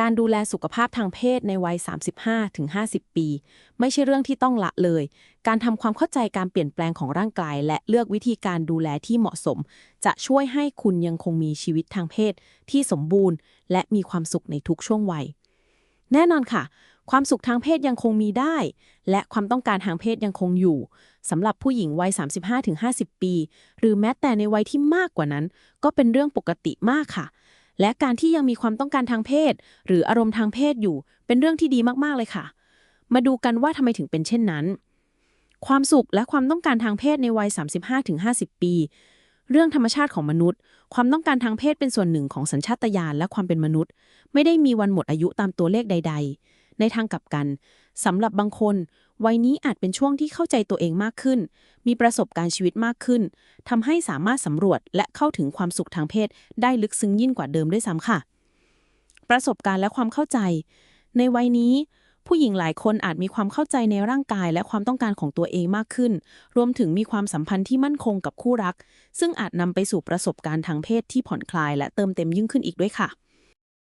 การดูแลสุขภาพทางเพศในวัย 35-50 ปี ไม่ใช่เรื่องที่ต้องละเลย การทำความเข้าใจการเปลี่ยนแปลงของร่างกาย และเลือกวิธีการดูแลที่เหมาะสม จะช่วยให้คุณยังคงมีชีวิตทางเพศที่สมบูรณ์ และมีความสุขในทุกช่วงวัย แน่นอนค่ะ ความสุขทางเพศยังคงมีได้ และความต้องการทางเพศยังคงอยู่สำหรับผู้หญิงวัย 35-50 ปี หรือแม้แต่ในวัยที่มากกว่านั้น ก็เป็นเรื่องปกติมากค่ะ และการที่ยังมีความต้องการทางเพศ หรืออารมณ์ทางเพศอยู่ เป็นเรื่องที่ดีมากๆเลยค่ะ มาดูกันว่าทำไมถึงเป็นเช่นนั้น ความสุขและความต้องการทางเพศในวัย 35-50 ปี เรื่องธรรมชาติของมนุษย์ ความต้องการทางเพศเป็นส่วนหนึ่งของสัญชาตญาณและความเป็นมนุษย์ ไม่ได้มีวันหมดอายุตามตัวเลขใด ๆ ในทางกลับกันสำหรับบางคนวัยนี้อาจเป็นช่วงที่เข้าใจตัวเองมากขึ้น มีประสบการณ์ชีวิตมากขึ้นทำให้สามารถสำรวจและเข้าถึงความสุขทางเพศ ได้ลึกซึ้งยิ่งกว่าเดิมด้วยซ้ำค่ะ ประสบการณ์และความเข้าใจ ในวัยนี้ ผู้หญิงหลายคนอาจมีความเข้าใจในร่างกายและความต้องการของตัวเองมากขึ้น รวมถึงมีความสัมพันธ์ที่มั่นคงกับคู่รัก ซึ่งอาจนำไปสู่ประสบการณ์ทางเพศที่ผ่อนคลายและเติมเต็มยิ่งขึ้นอีกด้วยค่ะ